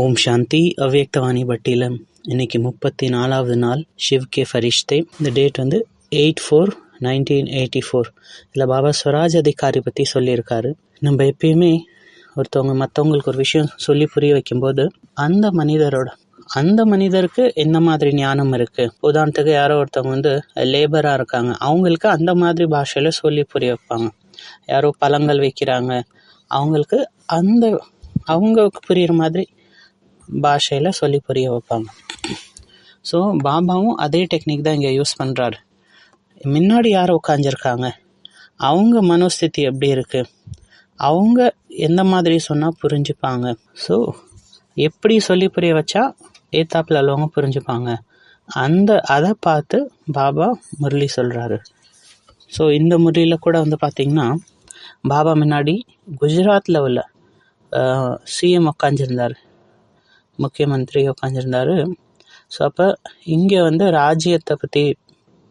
ஓம் சாந்தி அவ்யக்தவாணி பட்டியில் இன்னைக்கு முப்பத்தி நாலாவது நாள் ஷிவ் கே ஃபரிஷ்தே. இந்த டேட் வந்து eight four nineteen eighty four. இதில் பாபா ஸ்வராஜ் அதிகாரி பற்றி சொல்லியிருக்காரு. நம்ம எப்பயுமே ஒருத்தவங்க மற்றவங்களுக்கு ஒரு விஷயம் சொல்லி புரிய வைக்கும்போது அந்த மனிதரோட அந்த மனிதருக்கு என்ன மாதிரி ஞானம் இருக்குது உதாரணத்துக்கு யாரோ ஒருத்தவங்க வந்து லேபராக இருக்காங்க. அவங்களுக்கு அந்த மாதிரி பாஷையில் சொல்லி புரிய வைப்பாங்க. யாரோ பழங்கள் வைக்கிறாங்க. அவங்களுக்கு அந்த அவங்களுக்கு புரிகிற மாதிரி பாஷையில் சொல்லி புரிய வைப்பாங்க. ஸோ பாபாவும் அதே டெக்னிக் தான் இங்கே யூஸ் பண்ணுறாரு முன்னாடி யார் உட்காந்துருக்காங்க அவங்க மனோஸ்திதி எப்படி இருக்குது அவங்க எந்த மாதிரி சொன்னால் புரிஞ்சுப்பாங்க? ஸோ எப்படி சொல்லி புரிய வச்சா ஏத்தாப்பில் உள்ளவங்க புரிஞ்சுப்பாங்க? அந்த அதை பார்த்து பாபா முரளி சொல்கிறாரு ஸோ இந்த முரளியில் கூட வந்து பார்த்திங்கன்னா பாபா முன்னாடி குஜராத்தில் உள்ள சிஎம் உட்காந்துருந்தார் முக்கியமந்திரி உட்காந்துருந்தார் ஸோ அப்போ இங்கே வந்து ராஜ்யத்தை பற்றி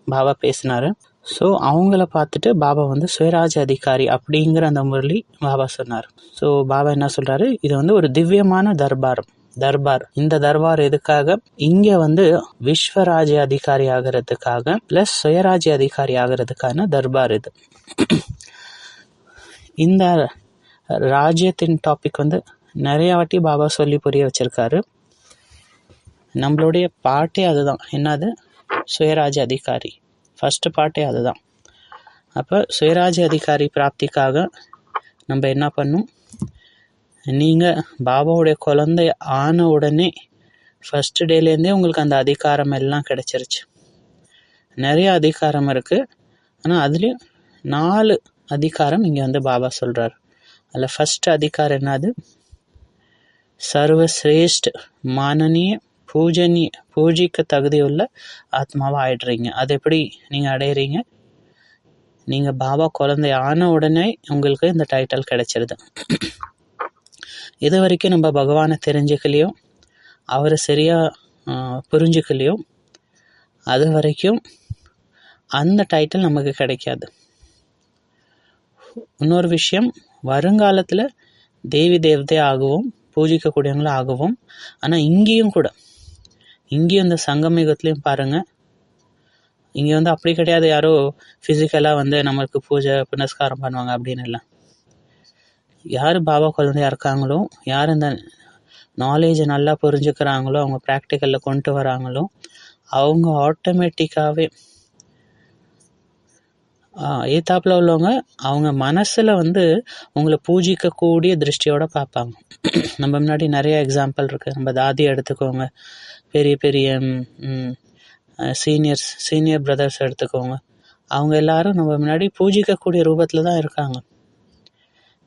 பாபா பேசினார். ஸோ அவங்கள பார்த்துட்டு பாபா வந்து சுயராஜ் அதிகாரி அப்படிங்கிற அந்த முரளி பாபா சொன்னார். ஸோ பாபா என்ன சொல்கிறாரு இது வந்து ஒரு திவ்யமான தர்பார். தர்பார். இந்த தர்பார் எதுக்காக? இங்க வந்து விஸ்வராஜ்ய அதிகாரி ஆகிறதுக்காக பிளஸ் சுயராஜ்ய அதிகாரி ஆகிறதுக்கான தர்பார் இது. இந்த ராஜ்யத்தின் டாபிக் வந்து நிறையா வாட்டி பாபா சொல்லி புரிய வச்சுருக்காரு. நம்மளுடைய பாட்டே அதுதான். என்னது? சுயராஜ் அதிகாரி. ஃபஸ்ட்டு பாட்டே அதுதான். அப்போ சுயராஜ் அதிகாரி பிராப்திக்காக நம்ம என்ன பண்ணும்? நீங்கள் பாபாவுடைய குழந்தை ஆன உடனே ஃபஸ்ட்டு டேலேருந்தே உங்களுக்கு அந்த அதிகாரம் எல்லாம் கிடச்சிருச்சு. நிறைய அதிகாரம் இருக்குது ஆனால் அதுலேயும் நாலு அதிகாரம் இங்கே வந்து பாபா சொல்கிறார் அதில் ஃபஸ்ட்டு அதிகாரம் என்னது? சர்வசிரேஷ்ட மானனீய பூஜனீய பூஜிக்க தகுதியுள்ள ஆத்மாவாக ஆயிடுறீங்க அது எப்படி நீங்கள் அடையிறீங்க? நீங்கள் பாபா குழந்தை ஆன உடனே உங்களுக்கு இந்த டைட்டில் கிடைச்சிருது. இது வரைக்கும் நம்ம பகவானை தெரிஞ்சுக்கலையோ அவரை சரியாக புரிஞ்சுக்கலையோ அது வரைக்கும் அந்த டைட்டில் நமக்கு கிடைக்காது. இன்னொரு விஷயம் வருங்காலத்தில் தேவி தேவதை ஆகவும். பூஜிக்கக்கூடியவங்களும் ஆகவும் ஆனால் இங்கேயும் கூட இங்கேயும் இந்த சங்கமிகத்துலேயும் பாருங்கள் இங்கே வந்து அப்படி கிடையாது யாரோ ஃபிசிக்கலாக வந்து நம்மளுக்கு பூஜை புனஸ்காரம் பண்ணுவாங்க அப்படின்னு இல்லை யார் பாபா குழந்தையாக இருக்காங்களோ யார் இந்த நாலேஜை நல்லா புரிஞ்சுக்கிறாங்களோ அவங்க ப்ராக்டிக்கலில் கொண்டு வராங்களோ அவங்க ஆட்டோமேட்டிக்காகவே ஏத்தாப்பில் உள்ளவங்க அவங்க மனசில் வந்து உங்களை பூஜிக்கக்கூடிய திருஷ்டியோடு பார்ப்பாங்க. நம்ம முன்னாடி நிறைய எக்ஸாம்பிள் இருக்குது நம்ம தாதி எடுத்துக்கோங்க. பெரிய பெரிய சீனியர்ஸ் சீனியர் பிரதர்ஸ் எடுத்துக்கோங்க. அவங்க எல்லாரும் நம்ம முன்னாடி பூஜிக்கக்கூடிய ரூபத்தில் தான் இருக்காங்க.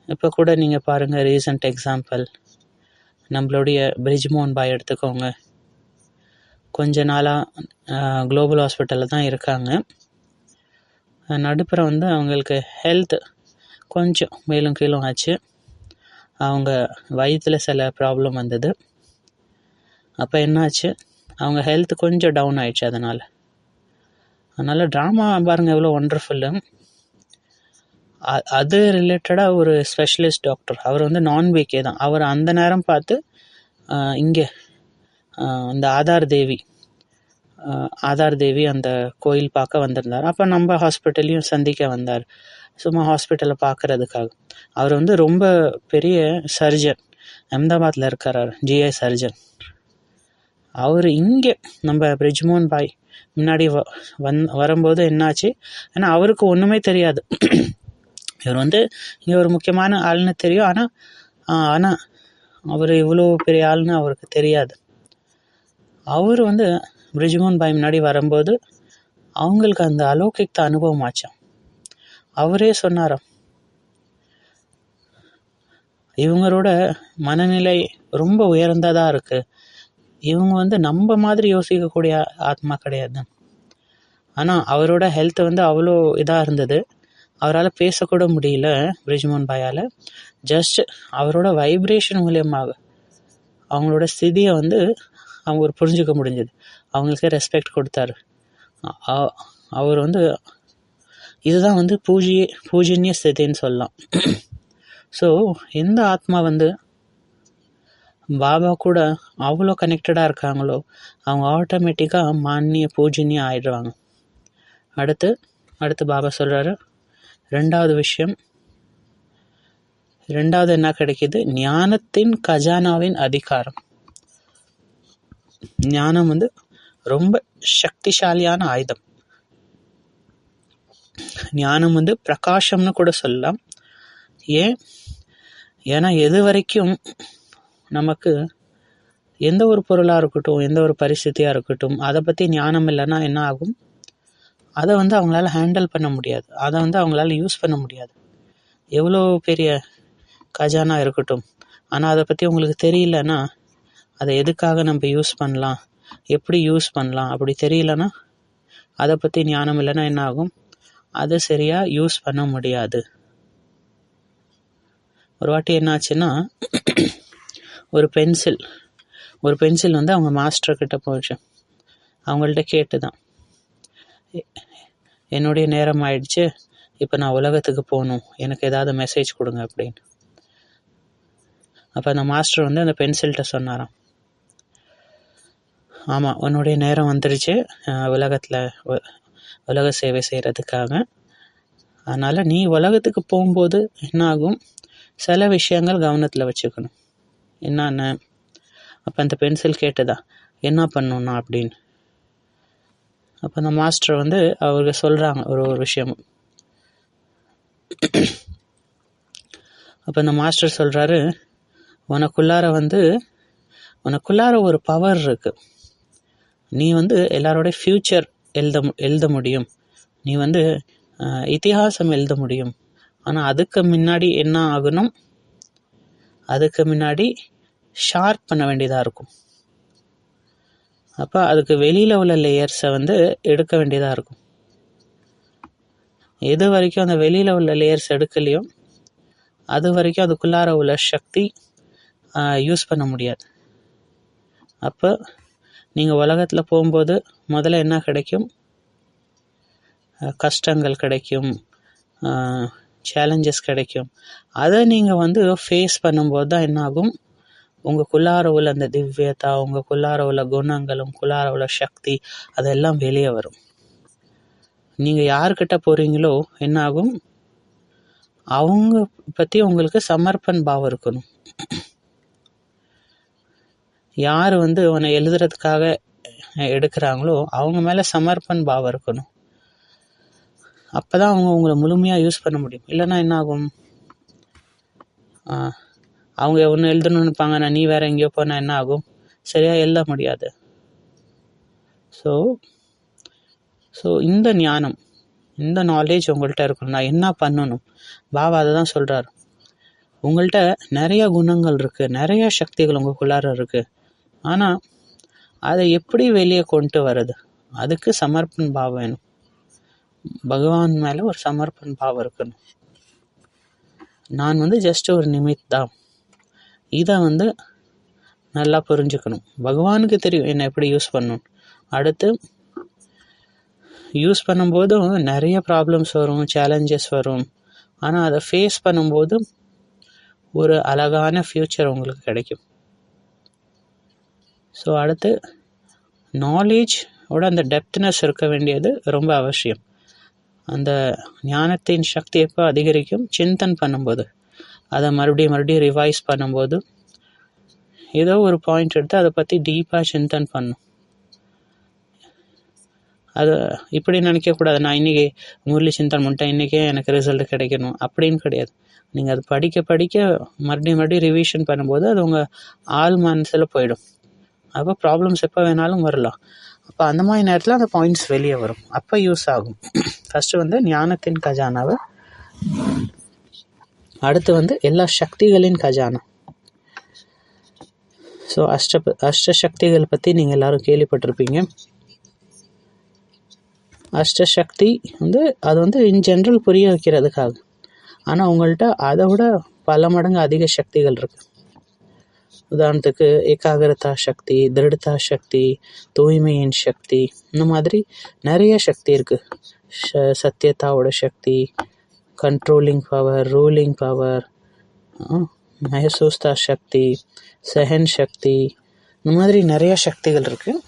இப்போ கூட நீங்கள் பாருங்கள் ரீசண்ட் எக்ஸாம்பிள் நம்மளுடைய பிரிஜ்மோகன் பாய் எடுத்துக்கோங்க. கொஞ்ச நாளாக குளோபல் ஹாஸ்பிட்டலில் தான் இருக்காங்க. நடுப்புற வந்து அவங்களுக்கு ஹெல்த் கொஞ்சம் மேலும் கீழும் ஆச்சு. அவங்க வயிற்றில் சில ப்ராப்ளம் வந்தது. அப்போ என்னாச்சு? அவங்க ஹெல்த் கொஞ்சம் டவுன் ஆயிடுச்சு அதனால். அதனால் ட்ராமா பாருங்கள் எவ்வளோ ஒண்டர்ஃபுல்லு அது ரிலேட்டடாக ஒரு ஸ்பெஷலிஸ்ட் டாக்டர் அவர் வந்து நான்வேக்கே தான். அவர் அந்த நேரம் பார்த்து இங்கே இந்த ஆதார் தேவி ஆதார் தேவி அந்த கோயில் பார்க்க வந்திருந்தார். அப்போ நம்ம ஹாஸ்பிட்டல்லையும் சந்திக்க வந்தார். சும்மா ஹாஸ்பிட்டலை பார்க்குறதுக்காக. அவர் வந்து ரொம்ப பெரிய சர்ஜன் அஹமதாபாத்தில் இருக்கிறார் ஜிஐ சர்ஜன் அவர் இங்கே நம்ம பிரிஜ்மோன் பாய் முன்னாடி வ வந் வரும்போது என்னாச்சு? ஏன்னா அவருக்கு ஒன்றுமே தெரியாது. இவர் வந்து இங்கே ஒரு முக்கியமான ஆள்னு தெரியும். ஆனால் ஆனால் அவர் இவ்வளோ பெரிய ஆள்னு அவருக்கு தெரியாது. அவர் வந்து பிரிஜ்மோகன் பாய் முன்னாடி வரும்போது அவங்களுக்கு அந்த அலௌகிக்த அனுபவம் ஆச்சான் அவரே சொன்னாராம் இவங்களோட மனநிலை ரொம்ப உயர்ந்ததாக இருக்குது இவங்க வந்து நம்ம மாதிரி யோசிக்கக்கூடிய ஆத்மா கிடையாது ஆனால் அவரோட ஹெல்த் வந்து அவ்வளோ இதாக இருந்தது. அவரால் பேசக்கூட முடியல பிரிஜ்மோன் பாயால் ஜஸ்ட் அவரோட வைப்ரேஷன் மூலியமாக அவங்களோட ஸ்திதியை வந்து அவங்க ஒரு புரிஞ்சுக்க முடிஞ்சது. அவங்களுக்கு ரெஸ்பெக்ட் கொடுத்தாரு. அவர் வந்து இதுதான் வந்து பூஜி பூஜனிய ஸ்திதின்னு சொல்லலாம். ஸோ எந்த ஆத்மா வந்து பாபா கூட அவ்வளோ கனெக்டடாக இருக்காங்களோ அவங்க ஆட்டோமேட்டிக்காக மானிய பூஜனியம் ஆயிடுவாங்க. அடுத்து அடுத்து பாபா சொல்கிறாரு ரெண்டாவது விஷயம் ரெண்டாவது என்ன கிடைக்கிது? ஞானத்தின் கஜானாவின் அதிகாரம். ஞானம் வந்து ரொம்ப சக்திசாலியான ஆயுதம். ஞானம் வந்து பிரகாஷம்னு கூட சொல்லலாம். ஏன்? ஏன்னா எது வரைக்கும் நமக்கு எந்த ஒரு பொருளாக இருக்கட்டும் எந்த ஒரு பரிஸ்தியாக இருக்கட்டும் அதை பற்றி ஞானம் இல்லைன்னா என்ன ஆகும்? அதை வந்து அவங்களால ஹேண்டில் பண்ண முடியாது. அதை வந்து அவங்களால யூஸ் பண்ண முடியாது. எவ்வளோ பெரிய கஜானா இருக்கட்டும். ஆனால் அதை பற்றி உங்களுக்கு தெரியலன்னா அதை எதுக்காக நம்ம யூஸ் பண்ணலாம்? எப்படி யூஸ் பண்ணலாம்? அப்படி தெரியலனா அதை பற்றி ஞானம் இல்லைன்னா என்ன ஆகும்? அதை சரியாக யூஸ் பண்ண முடியாது. ஒரு வாட்டி என்னாச்சுன்னா ஒரு பென்சில் ஒரு பென்சில் வந்து அவங்க மாஸ்டர்கிட்ட போச்சு. அவங்கள்ட்ட கேட்டு தான் என்னுடைய நேரம் ஆயிடுச்சு. இப்போ நான் உலகத்துக்கு போகணும். எனக்கு ஏதாவது மெசேஜ் கொடுங்க அப்படின்னு. அப்போ அந்த மாஸ்டர் வந்து அந்த பென்சில்கிட்ட சொன்னாராம். ஆமாம் உன்னுடைய நேரம் வந்துடுச்சு உலகத்தில் உலக சேவை செய்கிறதுக்காக அதனால் நீ உலகத்துக்கு போகும்போது என்ன ஆகும் சில விஷயங்கள் கவனத்தில் வச்சுக்கணும். என்னென்ன? அப்போ அந்த பென்சில் கேட்டதா? என்ன பண்ணணும்னா அப்படின்னு. அப்போ அந்த மாஸ்டர் வந்து அவங்க சொல்கிறாங்க ஒரு ஒரு விஷயம். அப்போ அந்த மாஸ்டர் சொல்கிறாரு உனக்குள்ளார வந்து உனக்குள்ளார ஒரு பவர் இருக்குது நீ வந்து எல்லாரோடைய ஃப்யூச்சர் எழுத எழுத முடியும். நீ வந்து இத்திஹாசம் எழுத முடியும். ஆனால் அதுக்கு முன்னாடி என்ன ஆகணும்? அதுக்கு முன்னாடி ஷார்ப் பண்ண வேண்டியதாக இருக்கும். அப்போ அதுக்கு வெளியில் உள்ள லேயர்ஸை வந்து எடுக்க வேண்டியதாக இருக்கும். எது வரைக்கும் அந்த வெளியில் உள்ள லேயர்ஸ் எடுக்கலையோ அது வரைக்கும் அதுக்குள்ளார உள்ள சக்தி யூஸ் பண்ண முடியாது. அப்போ நீங்கள் உலகத்தில் போகும்போது முதல்ல என்ன கிடைக்கும்? கஷ்டங்கள் கிடைக்கும். சேலஞ்சஸ் கிடைக்கும். அதை நீங்கள் வந்து ஃபேஸ் பண்ணும்போது தான் என்னாகும்? உங்களுக்குள்ளார உள்ள அந்த திவ்யதா உங்களுக்குள்ளார உள்ள குணங்கள் உங்களுக்குள்ளார உள்ள சக்தி அதெல்லாம் வெளியே வரும். நீங்கள் யார்கிட்ட போகிறீங்களோ என்ன ஆகும் அவங்க பற்றி உங்களுக்கு சமர்ப்பண் பாவம் இருக்கணும். யார் வந்து உன்னை எழுதுறதுக்காக எடுக்கிறாங்களோ அவங்க மேலே சமர்ப்பன் பாவம் இருக்கணும். அப்போ தான் அவங்க உங்களை முழுமையாக யூஸ் பண்ண முடியும். இல்லைன்னா என்ன ஆகும்? அவங்க ஒன்று எழுதணும்னு நினைப்பாங்க நான் நீ வேறு எங்கேயோ போனால் என்ன ஆகும்? சரியாக எழுத முடியாது. ஸோ ஸோ இந்த ஞானம் இந்த நாலேஜ் உங்கள்கிட்ட இருக்கணும். நான் என்ன பண்ணணும்? பாபா அதை தான் சொல்கிறார் உங்கள்கிட்ட நிறைய குணங்கள் இருக்குது நிறைய சக்திகள் உங்களுக்குள்ளார இருக்குது ஆனால் அதை எப்படி வெளியே கொண்டு வர்றது? அதுக்கு சமர்ப்பண் பாவம் வேணும். பகவான் மேலே ஒரு சமர்ப்பண் பாவம் இருக்கணும். நான் வந்து ஜஸ்ட் ஒரு நிமித் தான். இதை வந்து நல்லா புரிஞ்சுக்கணும். பகவானுக்கு தெரியும் என்னை எப்படி யூஸ் பண்ணணும். அடுத்து யூஸ் பண்ணும்போதும் நிறைய ப்ராப்ளம்ஸ் வரும் சேலஞ்சஸ் வரும். ஆனால் அதை ஃபேஸ் பண்ணும்போது ஒரு அழகான ஃப்யூச்சர் உங்களுக்கு கிடைக்கும். ஸோ அடுத்து நாலேஜோட அந்த டெப்த்னஸ் இருக்க வேண்டியது ரொம்ப அவசியம். அந்த ஞானத்தின் சக்தி எப்போ அதிகரிக்கும்? சிந்தன் பண்ணும்போது. அதை மறுபடியும் மறுபடியும் ரிவைஸ் பண்ணும்போது. ஏதோ ஒரு பாயிண்ட் எடுத்து அதை பற்றி டீப்பாக சிந்தன் பண்ணும். அது இப்படி நினைக்கக்கூடாது. நான் இன்றைக்கி முரளி சிந்தன் பண்ணிட்டேன். இன்றைக்கே எனக்கு ரிசல்ட் கிடைக்கணும். அப்படின்னு கிடையாது. நீங்கள் அது படிக்க படிக்க மறுபடியும் மறுபடியும் ரிவிஷன் பண்ணும்போது அது உங்கள் ஆள் மனசில் போயிடும். அப்போ ப்ராப்ளம்ஸ் எப்போ வேணாலும் வரலாம். அப்போ அந்த மாதிரி நேரத்தில் அந்த பாயிண்ட்ஸ் வெளியே வரும். அப்போ யூஸ் ஆகும். ஃபஸ்ட்டு வந்து ஞானத்தின் கஜானாவை. அடுத்து வந்து எல்லா சக்திகளின் கஜானா. ஸோ அஷ்ட அஷ்ட சக்திகள் பற்றி நீங்கள் எல்லோரும் கேள்விப்பட்டிருப்பீங்க. அஷ்டசக்தி வந்து அது வந்து இன் ஜென்ரல் புரிய வைக்கிறதுக்காக. ஆனால் உங்கள்கிட்ட அதை விட பல மடங்கு அதிக சக்திகள் இருக்குது உதாரணத்துக்கு ஏகாகிரதா சக்தி திருடதா சக்தி தூய்மையின் சக்தி இந்த மாதிரி நிறைய சக்தி இருக்குது சத்தியத்தாவோட சக்தி கண்ட்ரோலிங் பவர் ரூலிங் பவர் மயசூஸ்தா சக்தி செஹன் சக்தி இந்த மாதிரி நிறைய சக்திகள் இருக்குது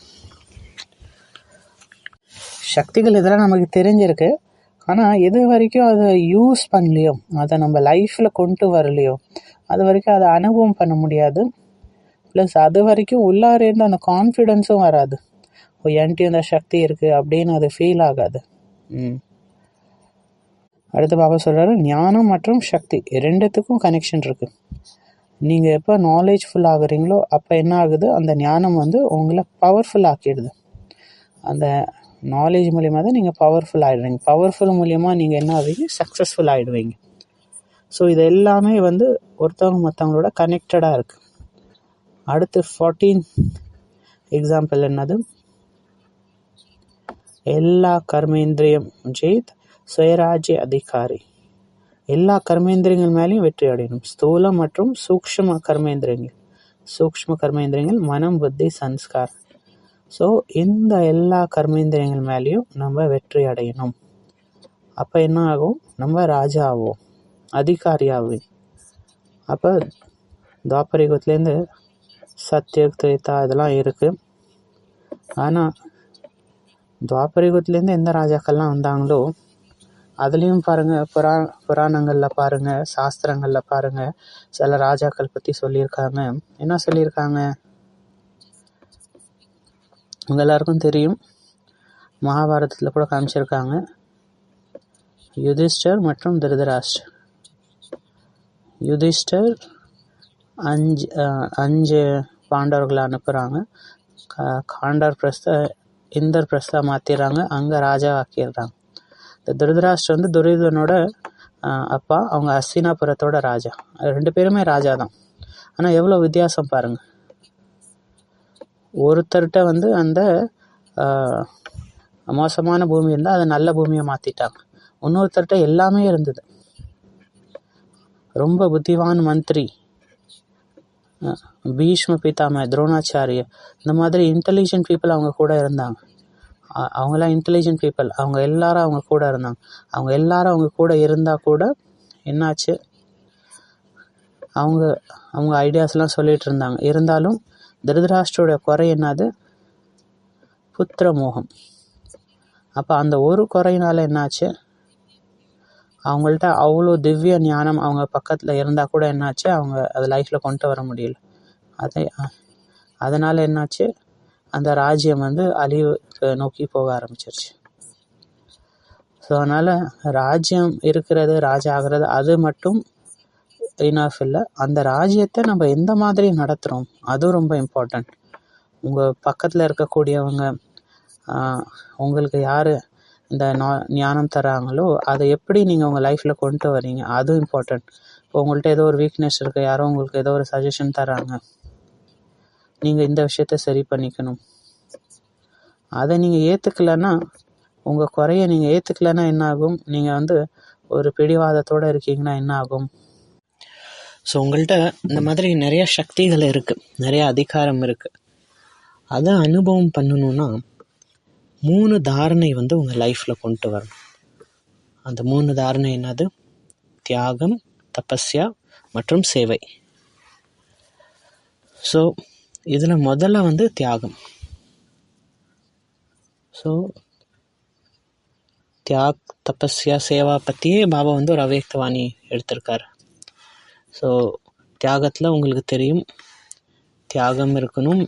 சக்திகள் இதெல்லாம் நமக்கு தெரிஞ்சிருக்கு. ஆனால் எது வரைக்கும் அதை யூஸ் பண்ணலையோ அதை நம்ம லைஃப்பில் கொண்டு வரலையோ அது வரைக்கும் அதை அனுபவம் பண்ண முடியாது. ப்ளஸ் அது வரைக்கும் உள்ளாரேருந்து அந்த கான்ஃபிடென்ஸும் வராது. ஓ என்கிட்டயும் இந்த சக்தி இருக்குது அப்படின்னு அது ஃபீல் ஆகாது. ம். அடுத்து பாபா சொல்கிறாரு ஞானம் மற்றும் சக்தி ரெண்டுத்துக்கும் கனெக்ஷன் இருக்குது நீங்கள் எப்போ நாலேஜ் ஃபுல் ஆகுறீங்களோ அப்போ என்ன ஆகுது? அந்த ஞானம் வந்து உங்களை பவர்ஃபுல் ஆக்கிடுது. அந்த நாலேஜ் மூலிமா தான் நீங்கள் பவர்ஃபுல் ஆகிடுவீங்க பவர்ஃபுல் மூலிமா நீங்கள் என்ன ஆவீங்க? சக்ஸஸ்ஃபுல் ஆகிடுவீங்க ஸோ இது எல்லாமே வந்து ஒருத்தவங்க மற்றவங்களோட கனெக்டடாக இருக்குது அடுத்து ஃபார்ட்டீன் எக்ஸாம்பிள் என்னது? எல்லா கர்மேந்திரியம் ஜெயித் சுயராஜ்ய அதிகாரி. எல்லா கர்மேந்திரியங்கள் மேலேயும் வெற்றி அடையணும். ஸ்தூல மற்றும் சூக்ஷ்ம கர்மேந்திரியங்கள். சூக்ஷ்ம கர்மேந்திரியங்கள் மனம் புத்தி சன்ஸ்கார் ஸோ இந்த எல்லா கர்மேந்திரியங்கள் மேலேயும் நம்ம வெற்றி அடையணும். அப்போ என்ன ஆகும்? நம்ம ராஜா ஆவோம் அதிகாரி ஆகும் அப்போ துவாபரிகத்துலேருந்து குத்துலேருந்து திரேதா இதெல்லாம் இருக்குது ஆனால் துவாபரிகத்துலேருந்து எந்த ராஜாக்கள்லாம் வந்தாங்களோ அதுலேயும் பாருங்கள் புரா புராணங்களில் பாருங்கள் சாஸ்திரங்களில் பாருங்கள் சில ராஜாக்கள் பற்றி சொல்லியிருக்காங்க. என்ன சொல்லியிருக்காங்க? உங்கள் எல்லாருக்கும் தெரியும். மகாபாரதத்தில் கூட காமிச்சிருக்காங்க. யுதிஷ்டர் மற்றும் திருதராஷ்டர். யுதிஷ்டர் அஞ்சு அஞ்சு பாண்டவர்களை அனுப்புகிறாங்க காண்டார் பிரஸ்த இந்தர் பிரஸ்தா மாற்றிடுறாங்க அங்கே ராஜா ஆக்கிடுறாங்க. இந்த திருதராஷ்டர் வந்து துரிதனோட அப்பா அவங்க அஸ்தினாபுரத்தோட ராஜா. ரெண்டு பேருமே ராஜா தான். ஆனால் எவ்வளோ வித்தியாசம் பாருங்கள் ஒருத்தர்கிட்ட வந்து அந்த மோசமான பூமி இருந்தால் அதை நல்ல பூமியை மாற்றிட்டாங்க இன்னொருத்தர்கிட்ட எல்லாமே இருந்தது. ரொம்ப புத்திவான் மந்திரி. பீஷ்ம பிதாம துரோணாச்சாரிய இந்த மாதிரி இன்டெலிஜென்ட் பீப்புள் அவங்க கூட இருந்தாங்க. அவங்களாம் இன்டெலிஜென்ட் பீப்புள் அவங்க எல்லாரும் அவங்க கூட இருந்தாங்க. அவங்க எல்லாரும் அவங்க கூட இருந்தால் கூட என்னாச்சு? அவங்க அவங்க ஐடியாஸ்லாம் சொல்லிகிட்டு இருந்தாங்க. இருந்தாலும் திருதராஷ்டிரோட குறை என்னது? புத்திர மோகம் அப்போ அந்த ஒரு குறையினால என்னாச்சு? அவங்கள்ட்ட அவ்வளோ திவ்ய ஞானம் அவங்க பக்கத்தில் இருந்தால் கூட என்னாச்சு? அவங்க அது லைஃப்பில் கொண்டு வர முடியல. அதை அதனால் என்னாச்சு? அந்த ராஜ்யம் வந்து அழிவு நோக்கி போக ஆரம்பிச்சிருச்சு. ஸோ அதனால் ராஜ்யம் இருக்கிறது ராஜா ஆகிறது அது மட்டும் இனஃப் இல்லை. அந்த ராஜ்யத்தை நம்ம எந்த மாதிரி நடத்துகிறோம் அதுவும் ரொம்ப இம்பார்ட்டண்ட் உங்கள் பக்கத்தில் இருக்கக்கூடியவங்க உங்களுக்கு யார் இந்த நா ஞானம் தராங்களோ அதை எப்படி நீங்கள் உங்கள் லைஃப்பில் கொண்டு வரீங்க அதுவும் இம்பார்ட்டண்ட் இப்போ உங்கள்கிட்ட ஏதோ ஒரு வீக்னஸ் இருக்குது யாரோ உங்களுக்கு ஏதோ ஒரு சஜஷன் தராங்க. நீங்கள் இந்த விஷயத்த சரி பண்ணிக்கணும். அதை நீங்கள் ஏற்றுக்கலன்னா உங்கள் குறைய நீங்கள் ஏற்றுக்கலன்னா என்ன ஆகும் நீங்கள் வந்து ஒரு பிடிவாதத்தோடு இருக்கீங்கன்னா என்ன ஆகும் ஸோ உங்கள்கிட்ட இந்த மாதிரி நிறைய சக்திகள் இருக்குது நிறைய அதிகாரம் இருக்குது அதை அனுபவம் பண்ணணுன்னா மூணு தாரணை வந்து உங்கள் லைஃப்பில் கொண்டு வரணும். அந்த மூணு தாரணை என்னது? தியாகம் தபஸ்யா மற்றும் சேவை. ஸோ இதில் முதல்ல வந்து தியாகம். ஸோ தியாக் தபஸ்யா சேவா பற்றியே பாபா வந்து ஒரு அவ்யக்தவாணி எடுத்திருக்காரு. ஸோ தியாகத்தில் உங்களுக்கு தெரியும். தியாகம் இருக்கணும்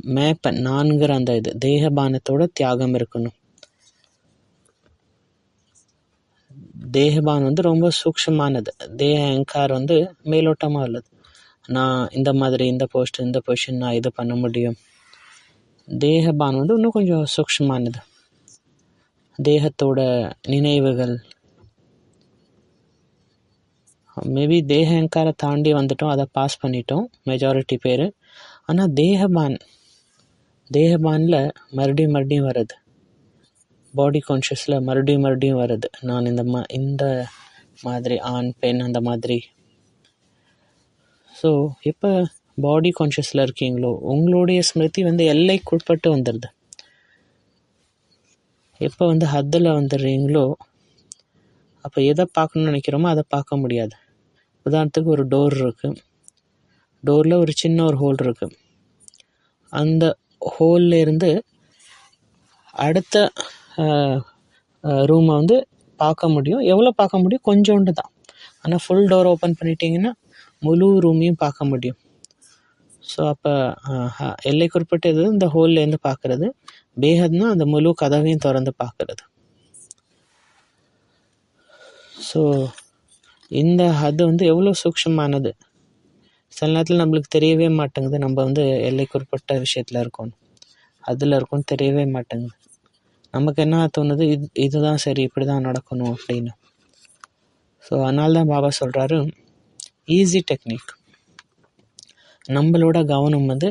மேப்பன் நான்கிற அந்த இது தேகபானத்தோட தியாகம் இருக்கணும். தேகபான் வந்து ரொம்ப சூக்ஷமானது. தேக அங்கார் வந்து மேலோட்டமாக உள்ளது. நான் இந்த மாதிரி இந்த போஸ்ட் இந்த பொசிஷன் நான் இது பண்ண முடியும். தேகபான் வந்து இன்னும் கொஞ்சம் சூக்ஷமானது. தேகத்தோட நினைவுகள். மேபி தேக அங்காரை தாண்டி வந்துட்டோம் அதை பாஸ் பண்ணிட்டோம் மெஜாரிட்டி பேர். ஆனால் தேகபான் தேகபானில் மறுபடியும் மறுபடியும் வர்றது. பாடி கான்ஷியஸில் மறுபடியும் மறுபடியும் வர்றது. நான் இந்த மா இந்த மாதிரி ஆண் பெண் அந்த மாதிரி. ஸோ எப்போ பாடி கான்ஷியஸில் இருக்கீங்களோ உங்களுடைய ஸ்மிருதி வந்து எல்லைக்குட்பட்டு வந்துடுது எப்போ வந்து ஹத்தில் வந்துடுறீங்களோ அப்போ எதை பார்க்கணுன்னு நினைக்கிறோமோ அதை பார்க்க முடியாது. உதாரணத்துக்கு ஒரு டோர் இருக்குது டோரில் ஒரு சின்ன ஒரு ஹோல் இருக்குது அந்த ஹோல்ல இருந்து அடுத்த ரூமை வந்து பார்க்க முடியும். எவ்வளோ பார்க்க முடியும்? கொஞ்சோண்டு தான். ஆனால் ஃபுல் டோர் ஓப்பன் பண்ணிட்டீங்கன்னா முழு ரூமையும் பார்க்க முடியும். ஸோ அப்போ எல்லை குறிப்பிட்டது இந்த ஹோல்லேருந்து பார்க்குறது. பேஹத்னா அந்த முழு கதவையும் திறந்து பார்க்குறது. ஸோ இந்த அது வந்து எவ்வளோ சூக்ஷமானது? சில நேரத்தில் நம்மளுக்கு தெரியவே மாட்டேங்குது. நம்ம வந்து எல்லைக்குட்பட்ட விஷயத்தில் இருக்கோம் அதில் இருக்கோம் தெரியவே மாட்டேங்குது. நமக்கு என்ன தோணுது? இது இதுதான் சரி இப்படி தான் நடக்கணும் அப்படின்னு. ஸோ அதனால தான் பாபா சொல்கிறாரு ஈஸி டெக்னிக் நம்மளோட கவனம் வந்து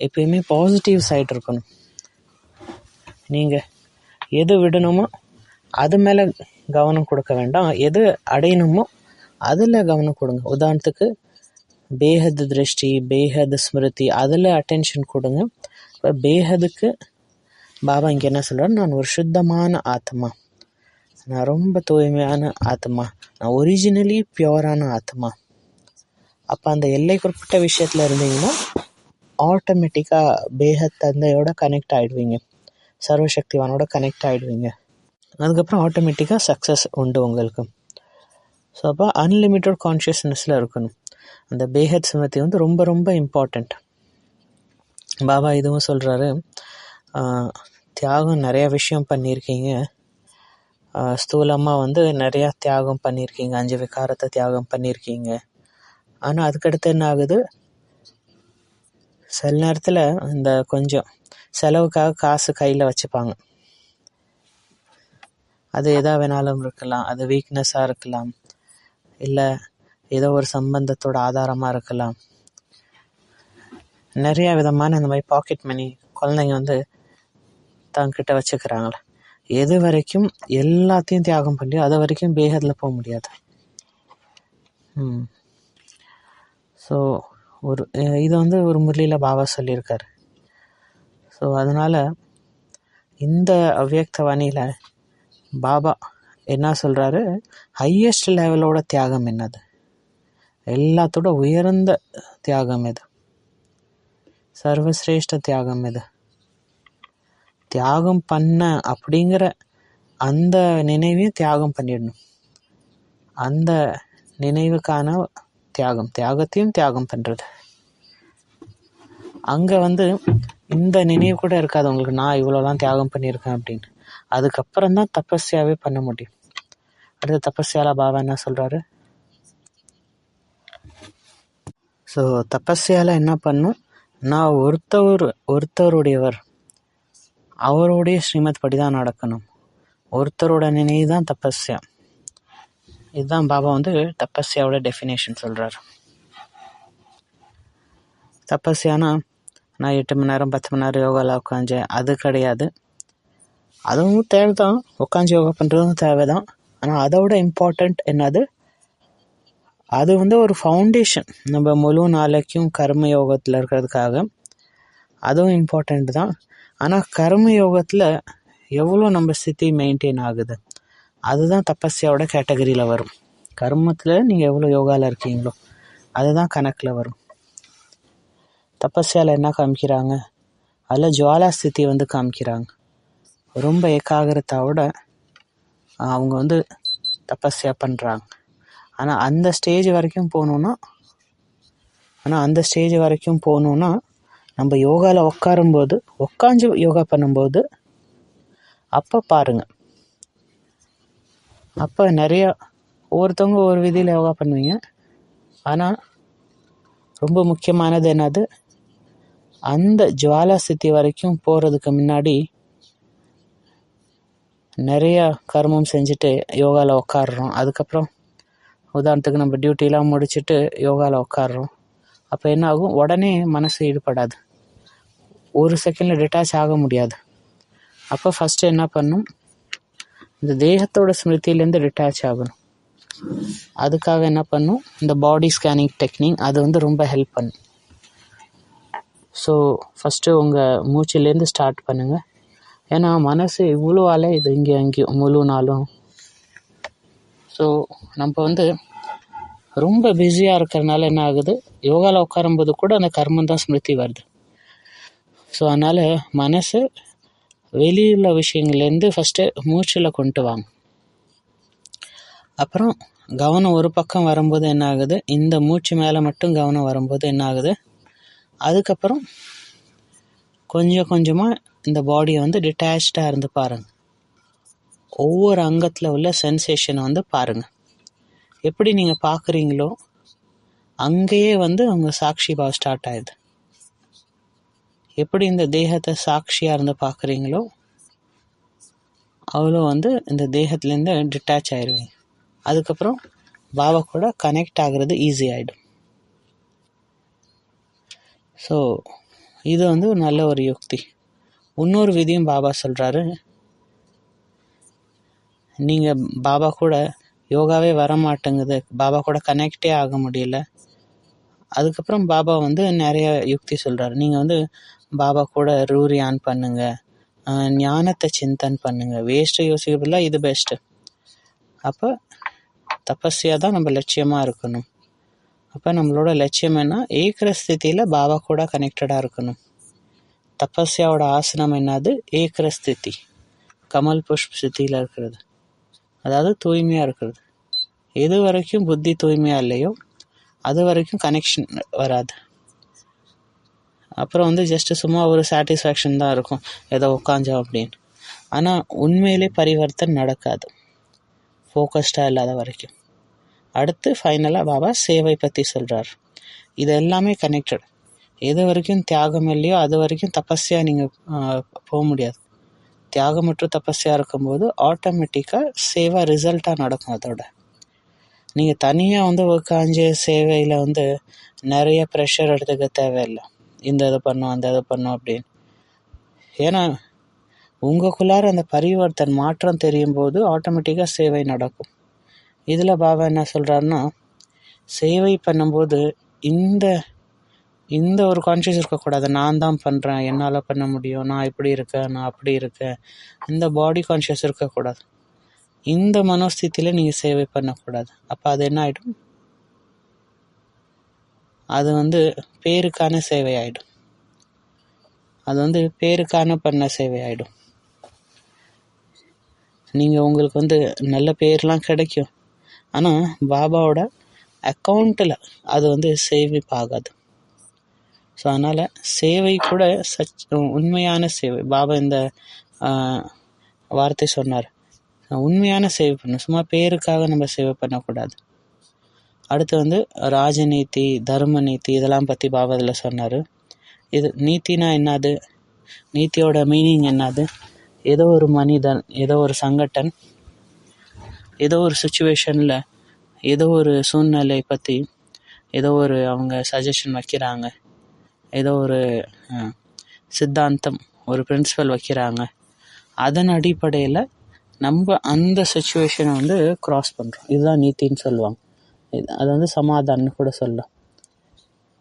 எப்பயுமே பாசிட்டிவ் சைட் இருக்கணும். நீங்கள் எது விடணுமோ அது மேலே கவனம் கொடுக்க வேண்டாம். எது அடையணுமோ அதில் கவனம் கொடுங்க. உதாரணத்துக்கு பேஹத் திருஷ்டி பேஹத் ஸ்மிருதி அதில் அட்டென்ஷன் கொடுங்க. இப்போ பேஹதுக்கு பாபா இங்கே என்ன சொல்கிறார் நான் ஒரு சுத்தமான ஆத்மா. நான் ரொம்ப தூய்மையான ஆத்மா. நான் ஒரிஜினலி பியோரான ஆத்மா. அப்போ அந்த எல்லை குறிப்பிட்ட விஷயத்தில் இருந்தீங்கன்னா ஆட்டோமேட்டிக்காக பேஹத் தந்தையோட கனெக்ட் ஆகிடுவீங்க சர்வசக்திவானோட கனெக்ட் ஆகிடுவீங்க அதுக்கப்புறம் ஆட்டோமேட்டிக்காக சக்ஸஸ் உண்டு உங்களுக்கு. ஸோ அப்போ அன்லிமிட்டட் கான்ஷியஸ்னஸில் இருக்கணும். அந்த பேஹத் சுமதி வந்து ரொம்ப ரொம்ப இம்பார்ட்டண்ட் பாபா இதுவும் சொல்கிறாரு தியாகம் நிறையா விஷயம் பண்ணியிருக்கீங்க. ஸ்தூலமாக வந்து நிறையா தியாகம் பண்ணியிருக்கீங்க. அஞ்சு விகாரத்தை தியாகம் பண்ணியிருக்கீங்க. ஆனால் அதுக்கடுத்து என்ன ஆகுது? சில நேரத்தில் இந்த கொஞ்சம் செலவுக்காக காசு கையில் வச்சுப்பாங்க. அது எதா வேணாலும் இருக்கலாம். அது வீக்னஸாக இருக்கலாம். இல்லை ஏதோ ஒரு சம்பந்தத்தோட ஆதாரமாக இருக்கலாம். நிறையா விதமான இந்த மாதிரி பாக்கெட் மணி குழந்தைங்க வந்து தங்கிட்ட வச்சுக்கிறாங்களே. எது வரைக்கும் எல்லாத்தையும் தியாகம் பண்ணி அது வரைக்கும் பேகத்தில் போக முடியாது. ம். ஸோ ஒரு இது வந்து ஒரு முரளியில் பாபா சொல்லியிருக்காரு. ஸோ அதனால் இந்த அவ்வியக்த வாணியில் பாபா என்ன சொல்கிறாரு ஹையஸ்ட் லெவலோட தியாகம் என்னது? எல்லாத்தோட உயர்ந்த தியாகம் எது? சர்வசிரேஷ்ட தியாகம் எது? தியாகம் பண்ண அப்படிங்கிற அந்த நினைவையும் தியாகம் பண்ணிடணும். அந்த நினைவுக்கான தியாகம் தியாகத்தையும் தியாகம் பண்ணுறது அங்கே வந்து இந்த நினைவு கூட இருக்காது. உங்களுக்கு நான் இவ்வளோலாம் தியாகம் பண்ணியிருக்கேன் அப்படின்னு. அதுக்கப்புறம் தான் தபஸ்யாவே பண்ண முடியும். அடுத்த தபஸ்யால பாபா என்ன சொல்கிறாரு ஸோ தபஸ்யால் என்ன பண்ணும்? நான் ஒருத்தவர் ஒருத்தருடையவர். அவருடைய ஸ்ரீமத் படி தான் நடக்கணும். ஒருத்தரோட நினைவு தான் தபஸ்யா. இதுதான் பாபா வந்து தபஸ்யாவோட டெஃபினேஷன் சொல்கிறார் தபஸ்யானா நான் எட்டு மணி நேரம் பத்து மணி நேரம் யோகாவில் உட்காந்தேன் அது கிடையாது. அதுவும் தேவை தான் உட்காந்து யோகா பண்ணுறதும் தேவை தான் ஆனால் அதோட இம்பார்ட்டண்ட் என்னது? அது வந்து ஒரு ஃபவுண்டேஷன் நம்ம முழு நாளைக்கும் கர்ம யோகத்தில் இருக்கிறதுக்காக அதுவும் இம்பார்ட்டண்ட் தான். ஆனால் கர்ம யோகத்தில் எவ்வளோ நம்ம ஸ்திதி மெயின்டைன் ஆகுது? அதுதான் தபஸ்யாவோட கேட்டகரியில் வரும். கர்மத்தில் நீங்கள் எவ்வளோ யோகாவில் இருக்கீங்களோ அதுதான் கணக்கில் வரும். தபஸ்யாவில் என்ன காமிக்கிறாங்க? அதில் ஜுவாலா ஸ்திதி வந்து காமிக்கிறாங்க. ரொம்ப ஏகாகிரத்தாவோட அவங்க வந்து தபஸ்யா பண்ணுறாங்க ஆனால் அந்த ஸ்டேஜ் வரைக்கும் போகணுன்னா ஆனால் அந்த ஸ்டேஜ் வரைக்கும் போகணுன்னா நம்ம யோகாவில் உட்காரும்போது உட்காந்து யோகா பண்ணும்போது அப்போ பாருங்கள் அப்போ நிறையா ஒவ்வொருத்தவங்க ஒரு விதியில் யோகா பண்ணுவீங்க. ஆனால் ரொம்ப முக்கியமானது என்னது? அந்த ஜுவாலா ஸ்திதி வரைக்கும் போகிறதுக்கு முன்னாடி நிறையா கர்மம் செஞ்சுட்டு யோகாவில் உட்காடுறோம் அதுக்கப்புறம் உதாரணத்துக்கு நம்ம டியூட்டிலாம் முடிச்சுட்டு யோகாவில் உட்காடுறோம் அப்போ என்ன ஆகும் உடனே மனசு ஈடுபடாது. ஒரு செகண்டில் டிட்டாச் ஆக முடியாது. அப்போ ஃபஸ்ட்டு என்ன பண்ணும்? இந்த தேகத்தோட ஸ்மிருதியிலேருந்து டிட்டாச் ஆகணும். அதுக்காக என்ன பண்ணும்? இந்த பாடி ஸ்கேனிங் டெக்னிக் அது வந்து ரொம்ப ஹெல்ப் பண்ணும். ஸோ ஃபஸ்ட்டு உங்கள் மூச்சிலேருந்து ஸ்டார்ட் பண்ணுங்கள் ஏன்னா மனசு இவ்வளோ அலை இது இங்கே அங்கேயும் முழு நாளும் ஸோ நம்ம வந்து ரொம்ப பிஸியாக இருக்கிறனால என்ன ஆகுது? யோகாவில் உட்காரும்போது கூட அந்த கர்மம் தான் ஸ்மிருதி வருது. ஸோ அதனால் மனசு வெளியுள்ள விஷயங்கள்லேருந்து ஃபஸ்ட்டு மூச்சில் கொண்டு வாங்க. அப்புறம் கவனம் ஒரு பக்கம் வரும்போது என்ன ஆகுது? இந்த மூச்சு மேலே மட்டும் கவனம் வரும்போது என்ன ஆகுது? அதுக்கப்புறம் கொஞ்சம் கொஞ்சமாக இந்த பாடியை வந்து டிட்டாச்சாக இருந்து பாருங்கள் ஒவ்வொரு அங்கத்தில் உள்ள சென்சேஷனை வந்து பாருங்கள் எப்படி நீங்கள் பார்க்குறீங்களோ அங்கேயே வந்து அவங்க சாட்சி பாவம் ஸ்டார்ட் ஆயிடுது. எப்படி இந்த தேகத்தை சாட்சியாக இருந்து பார்க்குறீங்களோ அவ்வளோ வந்து இந்த தேகத்துலேருந்து டிட்டாச் ஆயிடுவீங்க அதுக்கப்புறம் பாபா கூட கனெக்ட் ஆகிறது ஈஸி ஆகிடும் ஸோ இது வந்து ஒரு நல்ல ஒரு யுக்தி. இன்னொரு விதியும் பாபா சொல்கிறாரு நீங்கள் பாபா கூட யோகாவே வர மாட்டேங்குது பாபா கூட கனெக்டே ஆக முடியல. அதுக்கப்புறம் பாபா வந்து நிறைய யுக்தி சொல்கிறாரு நீங்கள் வந்து பாபா கூட ரூரி ஆன் பண்ணுங்க. ஞானத்தை சிந்தன் பண்ணுங்க. வேஸ்ட்டு யோசிக்கிறதுல இது பெஸ்ட்டு அப்போ தபஸ்யா தான் நம்ம லட்சியமாக இருக்கணும். அப்போ நம்மளோட லட்சியம் என்ன? ஏக்கிற ஸ்திதியில் பாபா கூட கனெக்டடாக இருக்கணும். தபஸ்யாவோட ஆசனம் என்னது? ஏக்கிற ஸ்திதி. கமல் புஷ்ப் ஸ்திதியில் இருக்கிறது. அதாவது தூய்மையாக இருக்கிறது. எது வரைக்கும் புத்தி தூய்மையாக இல்லையோ அது வரைக்கும் கனெக்ஷன் வராது. அப்புறம் வந்து ஜஸ்ட்டு சும்மா ஒரு சாட்டிஸ்ஃபேக்ஷன் தான் இருக்கும். ஏதோ உட்காந்தோம் அப்படின்னு. ஆனால் உண்மையிலே பரிவர்த்தன் நடக்காது. ஃபோக்கஸ்டாக இல்லாத வரைக்கும். அடுத்து ஃபைனலாக பாபா சேவை பற்றி சொல்கிறார் இது எல்லாமே கனெக்டட் எது வரைக்கும் தியாகம் இல்லையோ அது வரைக்கும் தபஸ்யாக நீங்கள் போக முடியாது. தியாகம் மற்றும் தபஸ்யாக இருக்கும்போது ஆட்டோமேட்டிக்காக சேவை ரிசல்ட்டாக நடக்கும் அதோட. நீங்கள் தனியாக வந்து உட்காந்து சேவையில் வந்து நிறைய ப்ரெஷர் எடுத்துக்க தேவையில்லை. இந்த இதை பண்ணும் அந்த இதை பண்ணும் அப்படின்னு. ஏன்னா உங்களுக்குள்ளார அந்த பரிவர்த்தன் மாற்றம் தெரியும் போது ஆட்டோமேட்டிக்காக சேவை நடக்கும். இதில் பாபா என்ன சொல்கிறாருன்னா சேவை பண்ணும்போது இந்த இந்த ஒரு கான்ஷியஸ் இருக்கக்கூடாது. நான் தான் பண்ணுறேன் என்னால் பண்ண முடியும். நான் இப்படி இருக்கேன். நான் அப்படி இருக்கேன். இந்த பாடி கான்ஷியஸ் இருக்கக்கூடாது. இந்த மனோஸ்தித்தியில் நீங்கள் சேவை பண்ணக்கூடாது. அப்போ அது என்ன ஆகிடும் அது வந்து பேருக்கான சேவை ஆகிடும் அது வந்து பேருக்கான பண்ண சேவை ஆகிடும் நீங்கள் உங்களுக்கு வந்து நல்ல பேர்லாம் கிடைக்கும். ஆனால் பாபாவோட அக்கௌண்ட்டில் அது வந்து சேமிப்பாகாது. ஸோ அதனால் சேவை கூட சச் உண்மையான சேவை. பாபா இந்த வார்த்தை சொன்னார். உண்மையான சேவை பண்ணணும். சும்மா பேருக்காக நம்ம சேவை பண்ணக்கூடாது. அடுத்து வந்து ராஜநீதி தர்ம நீதி இதெல்லாம் பற்றி பாபா இதில் சொன்னார். இது நீத்தினா என்னது? நீத்தியோட மீனிங் என்னது? ஏதோ ஒரு மனிதன் ஏதோ ஒரு சங்கட்டன் ஏதோ ஒரு சுச்சுவேஷனில் ஏதோ ஒரு சூழ்நிலை பற்றி ஏதோ ஒரு அவங்க சஜஷன் வைக்கிறாங்க. ஏதோ ஒரு சித்தாந்தம் ஒரு பிரின்சிபல் வைக்கிறாங்க. அதன் அடிப்படையில் நம்ம அந்த சுச்சுவேஷனை வந்து க்ராஸ் பண்ணுறோம் இதுதான் நீத்தின்னு சொல்லுவாங்க. இது அது வந்து சமாதான்னு கூட சொல்லலாம்.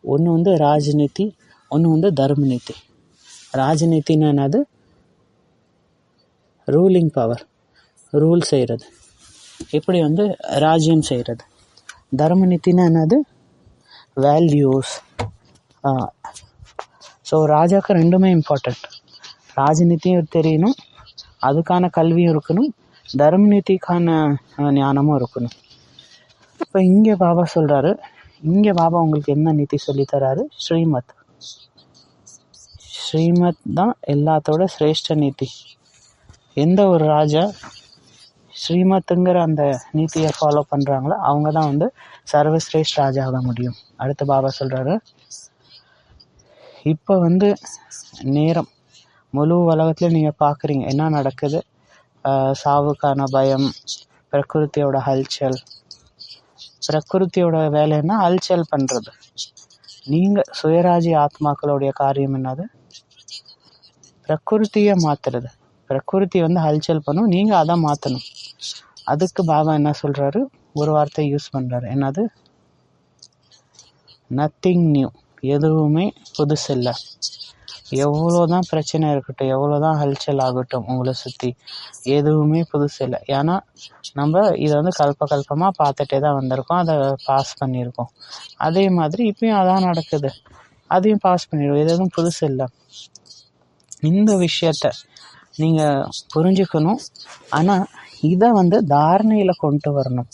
ஒன்று வந்து ராஜநீதி ஒன்று வந்து தர்ம நீதி ராஜநீதினா என்னது? ரூலிங் பவர் ரூல் செய்கிறது இப்படி வந்து ராஜ்யம் செய்கிறது தர்ம நீத்தினா என்னது? வேல்யூஸ் ஸோ ராஜாவுக்கு ரெண்டுமே இம்பார்ட்டண்ட் ராஜநீதியும் தெரியணும். அதுக்கான கல்வியும் இருக்கணும். தர்ம நீதிக்கான ஞானமும் இருக்கணும். இப்போ இங்கே பாபா சொல்கிறாரு இங்கே பாபா உங்களுக்கு என்ன நீதி சொல்லித்தராரு ஸ்ரீமத். ஸ்ரீமத் தான் எல்லாத்தோட சிரேஷ்ட நீதி. எந்த ஒரு ராஜா ஸ்ரீமத்துங்கிற அந்த நீதியை ஃபாலோ பண்ணுறாங்களோ அவங்க தான் வந்து சர்வசிரேஷ்ட ராஜா ஆக முடியும். அடுத்து பாபா சொல்கிறாரு இப்போ வந்து நேரம். முழு உலகத்துலையும் நீங்கள் பார்க்குறீங்க என்ன நடக்குது? சாவுக்கான பயம் பிரகிருத்தியோட ஹல்ச்சல் பிரகிருத்தியோட வேலைன்னா ஹல்ச்சல் பண்ணுறது நீங்கள் சுயராஜி ஆத்மாக்களுடைய காரியம் என்னது? பிரகிருத்தியை மாற்றுறது பிரகிருத்தி வந்து ஹல்ச்சல் பண்ணும். நீங்கள் அதை மாற்றணும் அதுக்கு பாபா என்ன சொல்கிறாரு ஒரு வார்த்தை யூஸ் பண்ணுறாரு என்னது? நத்திங் நியூ எதுவுமே புதுசில்லை எவ்வளோ தான் பிரச்சனை இருக்கட்டும் எவ்வளோ தான் ஹல்ச்சல் ஆகட்டும் உங்களை சுற்றி எதுவுமே புதுசு இல்லை. ஏன்னா நம்ம இதை வந்து கல்ப கல்பமாக பார்த்துட்டே தான் வந்திருக்கோம் அதை பாஸ் பண்ணியிருக்கோம். அதே மாதிரி இப்பயும் அதான் நடக்குது. அதையும் பாஸ் பண்ணிடுவோம் இது எதுவும் புதுசு இல்லை. இந்த விஷயத்த நீங்கள் புரிஞ்சுக்கணும். ஆனால் இதை வந்து தாரணையில் கொண்டு வரணும்.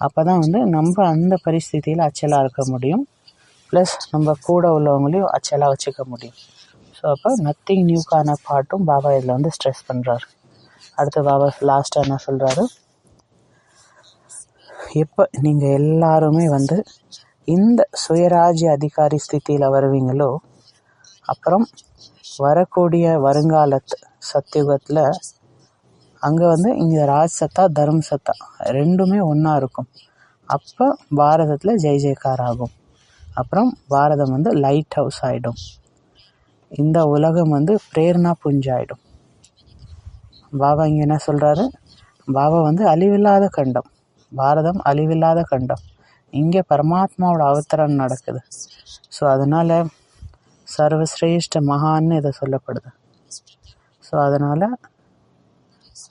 அப்போ தான் வந்து நம்ம அந்த பரிஸ்திதியில் அச்சலாக இருக்க முடியும். ப்ளஸ் நம்ம கூட உள்ளவங்களையும் அச்சலாக வச்சுக்க முடியும். ஸோ அப்போ நத்திங் நியூக்கான பாட்டும் பாபா இதில் வந்து ஸ்ட்ரெஸ் பண்ணுறாரு அடுத்து பாபா லாஸ்ட்டாக என்ன சொல்கிறாரு எப்போ நீங்கள் எல்லாருமே வந்து இந்த சுயராஜ்ய அதிகாரி ஸ்தித்தியில் வருவீங்களோ அப்புறம் வரக்கூடிய வருங்காலத்து சத்தியுகத்தில் அங்கே வந்து இங்கே ராஜ் சத்தா தர்ம சத்தா ரெண்டுமே ஒன்றா இருக்கும். அப்போ பாரதத்தில் ஜெய் ஜெயக்கார் ஆகும். அப்புறம் பாரதம் வந்து லைட் ஹவுஸ் ஆகிடும் இந்த உலகம் வந்து பிரேரணா புஞ்சாயிடும். பாபா இங்கே என்ன சொல்கிறாரு பாபா வந்து அழிவில்லாத கண்டம். பாரதம் அழிவில்லாத கண்டம். இங்கே பரமாத்மாவோட அவத்தரம் நடக்குது. ஸோ அதனால் சர்வசிரேஷ்ட மகான்னு இதை சொல்லப்படுது. ஸோ அதனால்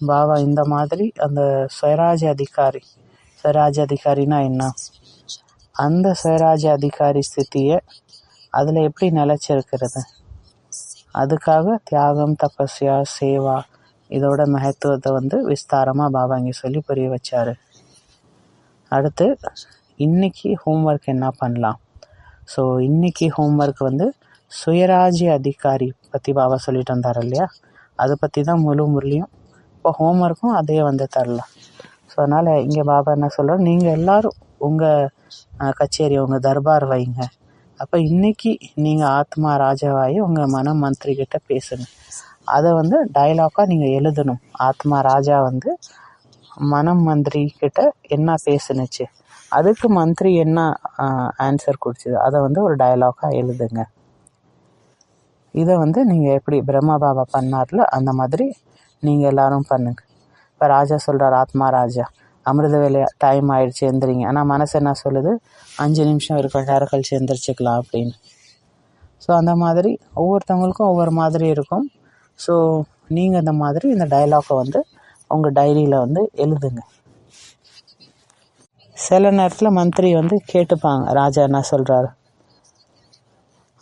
பாபா இந்த மாதிரி அந்த ஸ்வராஜ் அதிகாரி சுயராஜ்ய அதிகாரினா என்ன? அந்த சுயராஜ்ய அதிகாரி ஸ்திதியை அதில் எப்படி நிலச்சிருக்கிறது? அதுக்காக தியாகம் தபஸ்யா சேவா இதோட மகத்துவத்தை வந்து விஸ்தாரமாக பாபா இங்கே சொல்லி புரிய வச்சாரு. அடுத்து இன்னைக்கு ஹோம்ஒர்க் என்ன பண்ணலாம்? ஸோ இன்னைக்கு ஹோம்ஒர்க் வந்து சுயராஜ்ய அதிகாரி பற்றி பாபா சொல்லிட்டு வந்தார் இல்லையா? அதை பற்றி தான் முழு முரளியும். இப்போ ஹோம்ஒர்க்கும் அதே வந்து தரலாம். ஸோ அதனால் இங்கே பாபா என்ன சொல்கிறார் நீங்கள் எல்லோரும் உங்கள் கச்சேரி உங்கள் தர்பார் வைங்க. அப்போ இன்னைக்கு நீங்கள் ஆத்மா ராஜாவாகி உங்கள் மன மந்திரி கிட்ட பேசுங்க. அதை வந்து டைலாக்காக நீங்கள் எழுதணும். ஆத்மா ராஜா வந்து மனம் மந்திரி கிட்ட என்ன பேசுனுச்சு அதுக்கு மந்திரி என்ன ஆன்சர் கொடுத்தது அதை வந்து ஒரு டயலாக்காக எழுதுங்க. இதை வந்து நீங்கள் எப்படி பிரம்மா பாபா பண்ணார்ல அந்த மாதிரி நீங்கள் எல்லாரும் பண்ணுங்க. இப்போ ராஜா சொல்கிறார் ஆத்மா ராஜா. அமிர்த வேலையா டைம் ஆயிடுச்சு எந்திரிங்க. ஆனால் மனசு என்ன சொல்லுது? அஞ்சு நிமிஷம் இருக்கும் நேரம் கழிச்சு எந்திரிச்சிக்கலாம் அப்படின்னு. ஸோ அந்த மாதிரி ஒவ்வொருத்தவங்களுக்கும் ஒவ்வொரு மாதிரி இருக்கும். ஸோ நீங்கள் இந்த மாதிரி இந்த டயலாக்கை வந்து உங்கள் டைரியில் வந்து எழுதுங்க. சில நேரத்தில் மந்திரி வந்து கேட்டுப்பாங்க ராஜா என்ன சொல்கிறாரு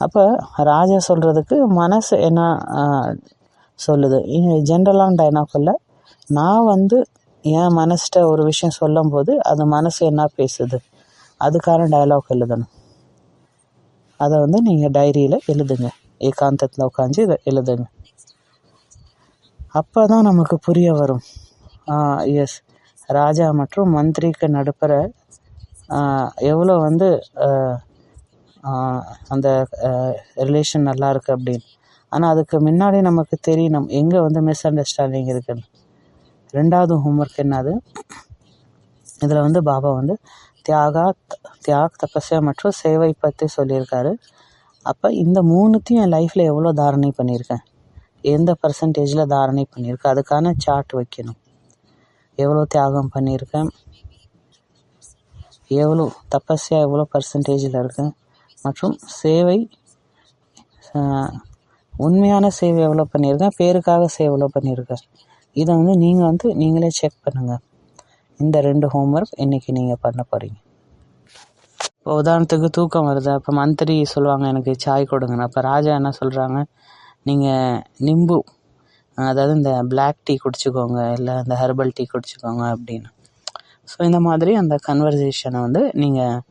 அப்போ ராஜா சொல்கிறதுக்கு மனசு என்ன சொல்லுது? ஜென்ரலான டைனாக்கில் நான் வந்து என் மனசிட்ட ஒரு விஷயம் சொல்லும்போது அது மனசு என்ன பேசுது? அதுக்கான டயலாக் எழுதணும். அதை வந்து நீங்கள் டைரியில் எழுதுங்க. ஏகாந்தத்தில் உட்காந்து இதை எழுதுங்க. அப்போ தான் நமக்கு புரிய வரும். எஸ் ராஜா மற்றும் மந்திரிக்கு நடுப்புற எவ்வளோ வந்து அந்த ரிலேஷன் நல்லா இருக்குது அப்படின்னு. ஆனால் அதுக்கு முன்னாடி நமக்கு தெரியணும். எங்கே வந்து மிஸ் அண்டர்ஸ்டாண்டிங் இருக்குன்னு. ரெண்டாவது ஹோம்ஒர்க் என்னது? இதில் வந்து பாபா வந்து தியாகா தியாக் தபஸ்யா மற்றும் சேவை பற்றி சொல்லியிருக்காரு. அப்போ இந்த மூணுத்தையும் என் லைஃப்பில் எவ்வளோ தாரணை பண்ணியிருக்கேன்? எந்த பர்சன்டேஜில் தாரணை பண்ணியிருக்கேன்? அதுக்கான சார்ட் வைக்கணும். எவ்வளோ தியாகம் பண்ணியிருக்கேன்? எவ்வளோ தபஸ்யா எவ்வளோ பர்சன்டேஜில் இருக்கேன் மற்றும் சேவை உண்மையான சேவை எவ்வளோ பண்ணியிருக்கேன்? பேருக்காக சேவை எவ்வளோ பண்ணியிருக்கேன்? இதை வந்து நீங்கள் வந்து நீங்களே செக் பண்ணுங்கள் இந்த ரெண்டு ஹோம் ஒர்க் இன்றைக்கி நீங்கள் பண்ண போகிறீங்க இப்போ உதாரணத்துக்கு தூக்கம் வருது. அப்போ மந்திரி சொல்லுவாங்க எனக்கு சாய் கொடுங்கன்னு. அப்போ ராஜா என்ன சொல்கிறாங்க நீங்கள் நிம்பு. அதாவது இந்த பிளாக் டீ குடிச்சிக்கோங்க இல்லை இந்த ஹெர்பல் டீ குடிச்சிக்கோங்க அப்படின்னு. ஸோ இந்த மாதிரி அந்த கன்வர்சேஷனை வந்து நீங்கள்